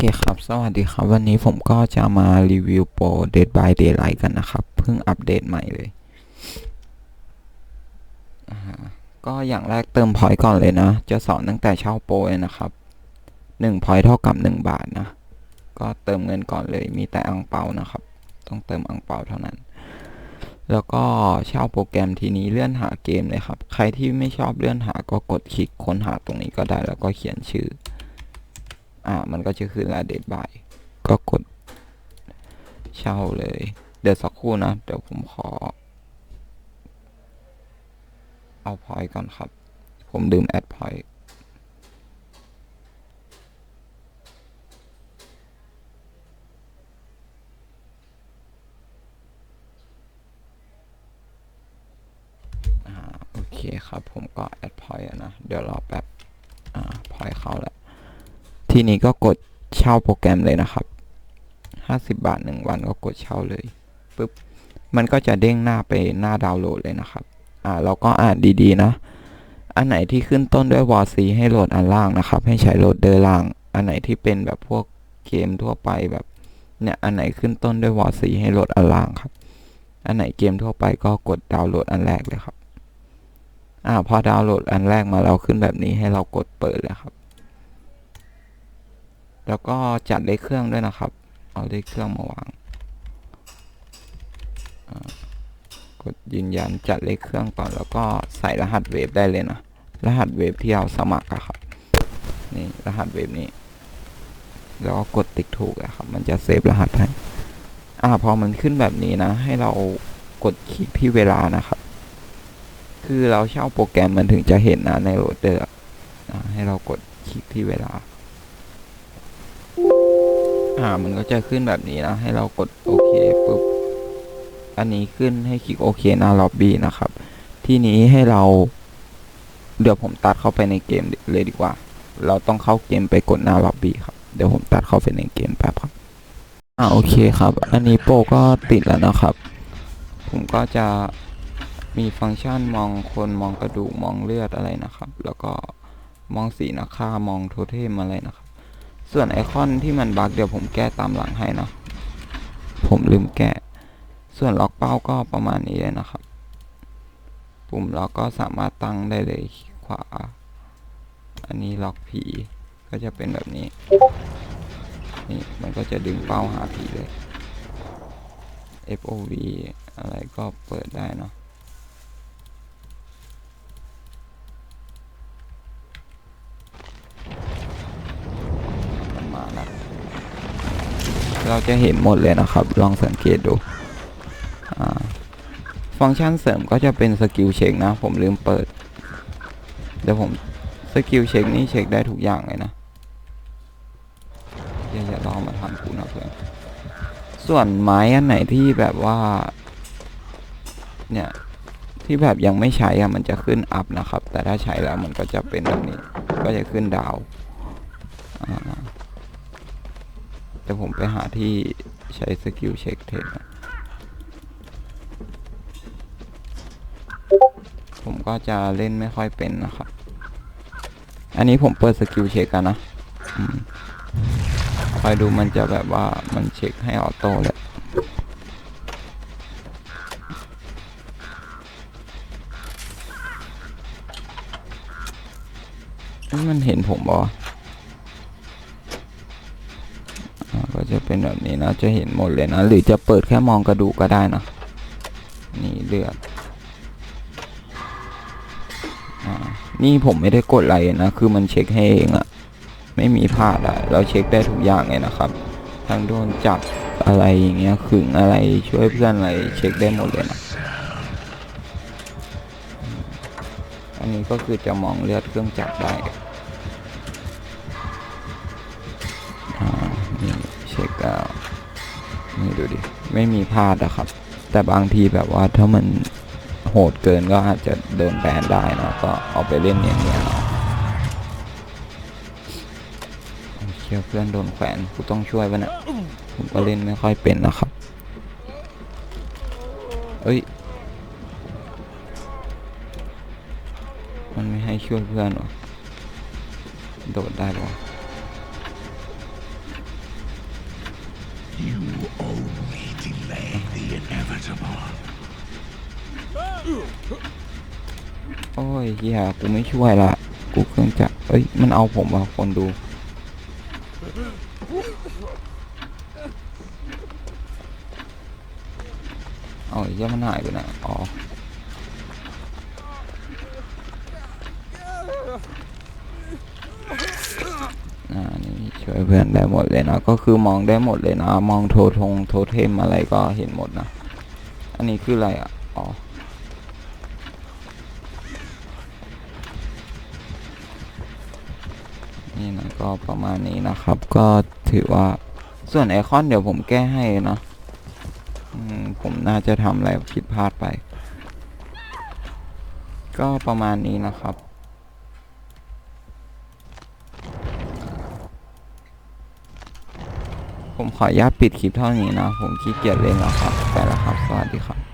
เคครับ สวัสดีครับ วันนี้ผมก็จะมารีวิวโปร Dead by Daylight กันนะครับ เพิ่งอัปเดตใหม่เลย ก็อย่างแรกเติมพอยต์ก่อนเลยนะ จะสอนตั้งแต่เช่าโปรเลยนะครับหนึ่งพอยต์เท่ากับหนึ่งบาทนะ ก็เติมเงินก่อนเลย มีแต่อังเปานะครับ ต้องเติมอังเปาเท่านั้น แล้วก็เช่าโปรแกรมทีนี้เลื่อนหาเกมเลยครับ ใครที่ไม่ชอบเลื่อนหาก็กดคลิกค้นหาตรงนี้ก็ได้ แล้วก็เขียนชื่อ อ่า มันก็จะขึ้นละเดทบ่าย ก็กดเช่าเลย เดี๋ยวสักครู่นะ เดี๋ยวผมขอ เอาพอยก่อนครับ ผมลืมแอดพอยโอเคครับ ผมก็แอดพอยนะ เดี๋ยวรอแป๊บ อ่าพอยเข้าแล้ว ทีนี้ก็กดเช่าโปรแกรมเลยนะครับ 50 บาท 1 วันก็กดเช่าเลยปุ๊บมันก็จะเด้งหน้าไปหน้าดาวน์โหลดเลยนะครับ อ่าเราก็อ่านดีๆนะ อันไหนที่ขึ้นต้นด้วยวอซีให้โหลดอันล่างนะครับ ให้ใช้โหลดเดอร์ล่าง อันไหนที่เป็นแบบพวกเกมทั่วไปแบบเนี่ยอันไหนขึ้นต้นด้วยวอซีให้โหลดอันล่างครับ อันไหนเกมทั่วไปก็กดดาวน์โหลดอันแรกเลยครับ อ่าพอดาวน์โหลดอันแรกมาแล้วขึ้นแบบนี้ให้เรากดเปิดเลยครับ แล้วก็จัดเลขเครื่องด้วยนะครับ เอาเลขเครื่องมาวางกดยืนยันจัดเลขเครื่องก่อนแล้วก็ใส่รหัสเวฟได้เลยนะ รหัสเวฟที่เราสมัครอะครับนี่รหัสเวฟนี้ แล้วก็กดติ๊กถูกอะครับ มันจะเซฟรหัสให้อ่าพอมันขึ้นแบบนี้นะ ให้เรากดคลิกที่เวลานะครับ คือเราเช่าโปรแกรมมันถึงจะเห็นนะในโหลดเดอร์ให้เรากดคลิกที่เวลา อ่า มันก็จะขึ้นแบบนี้นะ ให้เรากดโอเคปุ๊บ อันนี้ขึ้นให้คลิกโอเคหน้าล็อบบี้นะครับ ที่นี้ให้เรา เดี๋ยวผมตัดเข้าไปในเกมเลยดีกว่า เราต้องเข้าเกมไปกดหน้าล็อบบี้ครับ เดี๋ยวผมตัดเข้าไปในเกมแป๊บครับ อ่าโอเคครับ อันนี้โปก็ติดแล้วนะครับ ผมก็จะมีฟังก์ชันมองคนมองกระดูกมองเลือดอะไรนะครับ แล้วก็มองสีนักฆ่ามองโทเทมอะไรนะครับ ส่วนไอคอนที่มันบั๊กเดี๋ยวผมแก้ตามหลังให้นะผมลืมแก้ส่วนล็อกเป้าก็ประมาณนี้เลยนะครับ ปุ่มล็อกก็สามารถตั้งได้เลยขวา อันนี้ล็อกผีก็จะเป็นแบบนี้ นี่มันก็จะดึงเป้าหาผีเลย FOV อะไรก็เปิดได้เนาะประมาณนั้น เราจะเห็นหมดเลยนะครับ ลองสังเกตดู ฟังก์ชันเสริมก็จะเป็นสกิลเช็คนะ ผมลืมเปิด เดี๋ยวผมสกิลเช็คนี่เช็คได้ทุกอย่างเลยนะอย่าอย่าลองมาทำกูนะเพื่อน ส่วนไม้อันไหนที่แบบว่า เนี่ยที่แบบยังไม่ใช้อะมันจะขึ้นอัพนะครับ แต่ถ้าใช้แล้วมันก็จะเป็นแบบนี้ ก็จะขึ้นดาวอ่า แต่ผมไปหาที่ใช้สกิลเช็คเทคผมก็จะเล่นไม่ค่อยเป็นนะครับ อันนี้ผมเปิดสกิลเช็คกันนะคอยดูมันจะแบบว่ามันเช็คให้ออโต้เลยมันเห็นผมบอ อ่าก็ จะเป็นแบบนี้นะจะเห็นหมดเลยนะ หรือจะเปิดแค่มองกระดูกก็ได้นะ นี่เลือดนี่ผมไม่ได้กดอะไรนะ คือมันเช็คให้เองอะไม่มีพลาดอะเราเช็คได้ทุกอย่างเลยนะครับ ทั้งโดนจับอะไรอย่างเงี้ยขึงอะไรช่วยเพื่อนอะไรเช็คได้หมดเลยนะ อันนี้ก็คือจะมองเลือดเครื่องจักรได้ นี่ดูดิไม่มีพลาดอะครับ แต่บางทีแบบว่าถ้ามันโหดเกินก็อาจจะโดนแบนได้นะก็เอาไปเล่นอย่างเงี้ยเอาเชื่อเพื่อนโดนแขวนกูต้องช่วยปะเนี่ยผมก็เล่นไม่ค่อยเป็นนะครับเอ้ยมันไม่ให้ช่วยเพื่อนหรอโดดได้ปะว โอ้ยเฮียกูไม่ช่วยละกูเพิ่งจะเอ้ย มันเอาผมว่ะคนดู เอาไอ้เฮียมันหายไปไหนอ๋อนี่ช่วยเพื่อนได้หมดเลยนะก็คือมองได้หมดเลยนะ มองโททงโทเทมอะไรก็เห็นหมดนะ อันนี้คืออะไรอะ อ๋อ นี่นะก็ประมาณนี้นะครับ ก็ถือว่าส่วนไอคอนเดี๋ยวผมแก้ให้นะผมน่าจะทำอะไรผิดพลาดไป ก็ประมาณนี้นะครับ ผมขออนุญาตปิดคลิปเท่านี้นะ ผมขี้เกียจเล่นแล้วครับ ไปแล้วครับ สวัสดีครับ